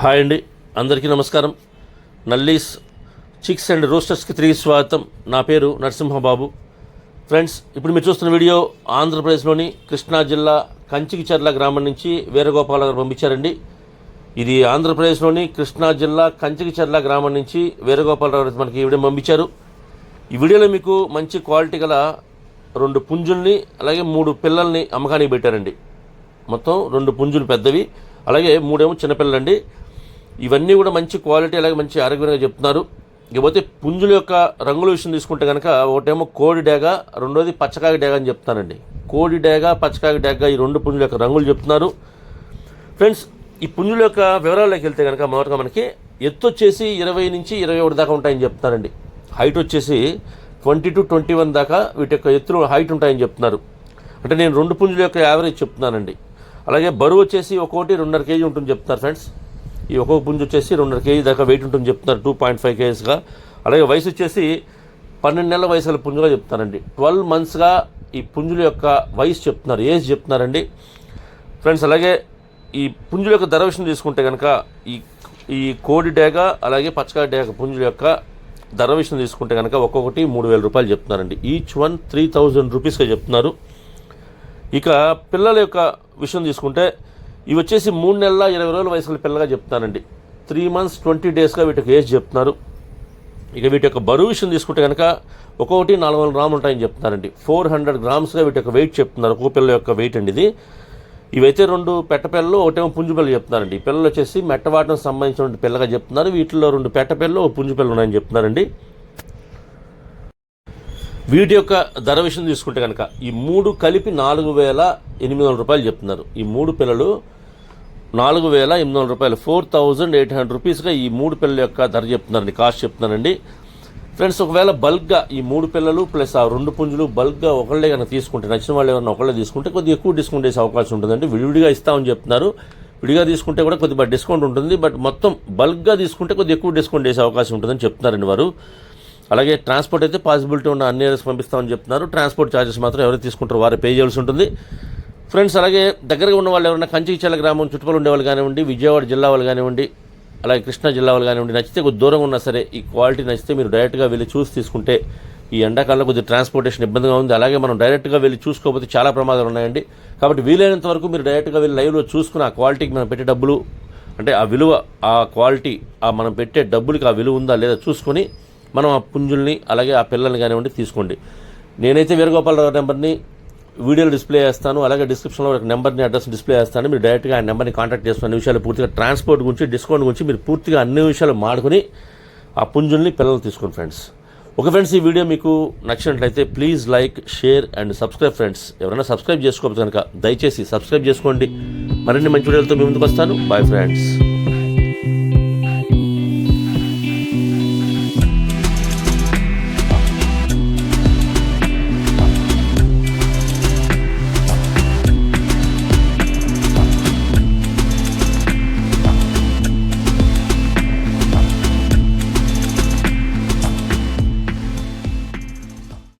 Hi అండి. అందరికీ నమస్కారం. నల్లీస్ చిక్స్ అండ్ రోస్టర్స్కి తిరిగి స్వాగతం. నా పేరు నరసింహబాబు. ఫ్రెండ్స్ ఇప్పుడు మీరు చూస్తున్న వీడియో ఆంధ్రప్రదేశ్లోని కృష్ణా జిల్లా కంచికిచర్ల గ్రామం నుంచి వీరగోపాల గారు పంపించారండి. ఇది ఆంధ్రప్రదేశ్లోని కృష్ణా జిల్లా కంచికిచర్ల గ్రామం నుంచి వీరగోపాలరావు మనకి ఈ వీడియో పంపించారు. ఈ వీడియోలో మీకు మంచి క్వాలిటీ గల రెండు పుంజుల్ని అలాగే మూడు పిల్లల్ని అమ్మకానికి పెట్టారండి. మొత్తం రెండు పుంజులు పెద్దవి అలాగే మూడేమో చిన్నపిల్లలండి. ఇవన్నీ కూడా మంచి క్వాలిటీ అలాగే మంచి ఆరోగ్యంగా చెప్తున్నారు. ఇకపోతే పుంజుల యొక్క రంగుల విషయం తీసుకుంటే కనుక ఒకటేమో కోడి డేగ రెండోది పచ్చకాకి డేగ అని చెప్తానండి. కోడి డేగ పచ్చకాకి డేగ ఈ రెండు పుంజుల యొక్క రంగులు చెప్తున్నారు. ఫ్రెండ్స్ ఈ పుంజుల యొక్క వివరాల్లోకి వెళ్తే కనుక మొదటగా మనకి ఎత్తు వచ్చేసి ఇరవై నుంచి ఇరవై ఒకటి దాకా ఉంటాయని చెప్తారండి. హైట్ వచ్చేసి ట్వంటీ టు ట్వంటీ వన్ దాకా వీటి యొక్క ఎత్తులు హైట్ ఉంటాయని చెప్తున్నారు. అంటే నేను రెండు పుంజుల యొక్క యావరేజ్ చెప్తున్నానండి. అలాగే బరువు వచ్చేసి ఒక్కోటి రెండున్నర కేజీ ఉంటుంది చెప్తున్నారు ఫ్రెండ్స్. ఈ ఒక్కొక్క పుంజు వచ్చేసి రెండున్నర కేజీ దాకా వెయిట్ ఉంటుంది చెప్తున్నారు టూ పాయింట్ ఫైవ్ కేజీస్గా అలాగే వయసు వచ్చేసి పన్నెండు నెలల వయసుల పుంజుగా చెప్తారండి ట్వెల్వ్ మంత్స్గా ఈ పుంజుల యొక్క వయసు చెప్తున్నారు ఏజ్ చెప్తున్నారండి. ఫ్రెండ్స్ అలాగే ఈ పుంజుల యొక్క ధర విషయం తీసుకుంటే కనుక ఈ ఈ కోడి డేగ అలాగే పచ్చకాయ డేగ పుంజుల యొక్క ధర విషయం తీసుకుంటే కనుక ఒక్కొక్కటి మూడు వేల రూపాయలు చెప్తున్నారండి. ఈచ్ వన్ త్రీ థౌజండ్ రూపీస్గా చెప్తున్నారు. ఇక పిల్లల యొక్క విషయం తీసుకుంటే ఇవి వచ్చేసి మూడు నెలల ఇరవై రోజుల వయసుల పిల్లగా చెప్తున్నారండి. త్రీ మంత్స్ ట్వంటీ డేస్గా వీటికి ఏజ్ చెప్తున్నారు. ఇక వీటి యొక్క బరువు విషయం తీసుకుంటే కనుక ఒక్కొక్కటి నాలుగు వందల గ్రాములు ఉంటాయని చెప్తున్నారండి. ఫోర్ హండ్రెడ్ గ్రామ్స్గా వీటి యొక్క వెయిట్ చెప్తున్నారు. ఒక్కొక్క పిల్ల యొక్క వెయిట్ అండి ఇది. ఇవైతే రెండు పెట్టపిల్లలు ఒకటేమో పుంజు పిల్లలు చెప్తున్నారండి. ఈ పిల్లలు వచ్చేసి మెట్టవాటం సంబంధించిన పిల్లగా చెప్తున్నారు. వీటిలో రెండు పెట్టపిల్లలు ఒక పుంజు పిల్లలు ఉన్నాయని చెప్తున్నారండి. వీటి యొక్క ధర విషయం తీసుకుంటే కనుక ఈ మూడు కలిపి నాలుగు వేల ఎనిమిది వందల రూపాయలు చెప్తున్నారు. ఈ మూడు పిల్లలు నాలుగు వేల ఎనిమిది వందల రూపాయలు ఫోర్ థౌజండ్ ఎయిట్ హండ్రెడ్ రూపీస్గా ఈ మూడు పిల్లల యొక్క ధర చెప్తున్నారండి. కాస్ట్ చెప్తున్నారండి. ఫ్రెండ్స్ ఒకవేళ బల్క్గా ఈ మూడు పిల్లలు ప్లస్ ఆ రెండు పుంజులు బల్క్గా ఒకళ్ళే కనుక తీసుకుంటే నచ్చిన వాళ్ళు ఎవరైనా ఒకళ్ళే తీసుకుంటే కొద్దిగా ఎక్కువ డిస్కౌంట్ వేసే అవకాశం ఉంటుందండి. విడివిడిగా ఇస్తామని చెప్తున్నారు. విడిగా తీసుకుంటే కూడా కొద్దిగా డిస్కౌంట్ ఉంటుంది. బట్ మొత్తం బల్క్గా తీసుకుంటే కొద్దిగా ఎక్కువ డిస్కౌంట్ వేసే అవకాశం ఉంటుందని చెప్తున్నారండి వారు. అలాగే ట్రాన్స్పోర్ట్ అయితే పాసిబిలిటీ ఉన్న అన్ని ఏరియాస్ పంపిస్తామని చెప్తున్నారు. ట్రాన్స్పోర్ట్ ఛార్జెస్ మాత్రం ఎవరు తీసుకుంటారో వారు పే చేయాల్సి ఉంటుంది. ఫ్రెండ్స్ అలాగే దగ్గరగా ఉన్న వాళ్ళు ఎవరైనా కంచికిచల గ్రామం చుట్టుపక్కల ఉండే వాళ్ళు కానివ్వండి విజయవాడ జిల్లా వాళ్ళు కానివ్వండి అలాగే కృష్ణా జిల్లా వాళ్ళు కానివ్వండి నచ్చితే కొద్ది దూరంగా ఉన్నా సరే ఈ క్వాలిటీ నచ్చితే మీరు డైరెక్ట్గా వెళ్ళి చూసి తీసుకుంటే ఈ ఎండాకాలంలో కొద్దిగా ట్రాన్స్పోర్టేషన్ ఇబ్బందిగా ఉంది. అలాగే మనం డైరెక్ట్గా వెళ్ళి చూసుకోకపోతే చాలా ప్రమాదాలు ఉన్నాయండి. కాబట్టి వీలైనంత వరకు మీరు డైరెక్ట్గా వెళ్ళి లైవ్లో చూసుకుని ఆ క్వాలిటీకి మనం పెట్టే డబ్బులు అంటే ఆ విలువ ఆ క్వాలిటీ ఆ మనం పెట్టే డబ్బులకి ఆ విలువ ఉందా లేదా చూసుకొని మనం ఆ పుంజుల్ని అలాగే ఆ పిల్లల్ని కానివ్వండి తీసుకోండి. నేనైతే వీరగోపాలరావు నెంబర్ని వీడియోలు డిస్ప్లే చేస్తాను అలాగే డిస్క్రిప్షన్లో ఒక నెంబర్ని అడ్రస్ డిస్ప్లే చేస్తాను. మీరు డైరెక్ట్గా ఆ నెంబర్ని కాంటాక్ట్ చేసుకుని అన్ని విషయాలు పూర్తిగా ట్రాన్స్పోర్ట్ గురించి డిస్కౌంట్ గురించి మీరు పూర్తిగా అన్ని విషయాలు మాడుకొని ఆ పుంజుల్ని పిల్లలు తీసుకోండి ఫ్రెండ్స్ ఒక ఫ్రెండ్స్ ఈ వీడియో మీకు నచ్చినట్లయితే please like share and subscribe friends ఎవరైనా సబ్స్క్రైబ్ చేసుకోవచ్చు కనుక దయచేసి సబ్స్క్రైబ్ చేసుకోండి. మరిన్ని మంచి వీడియోలతో మీ ముందుకు వస్తాను. Bye friends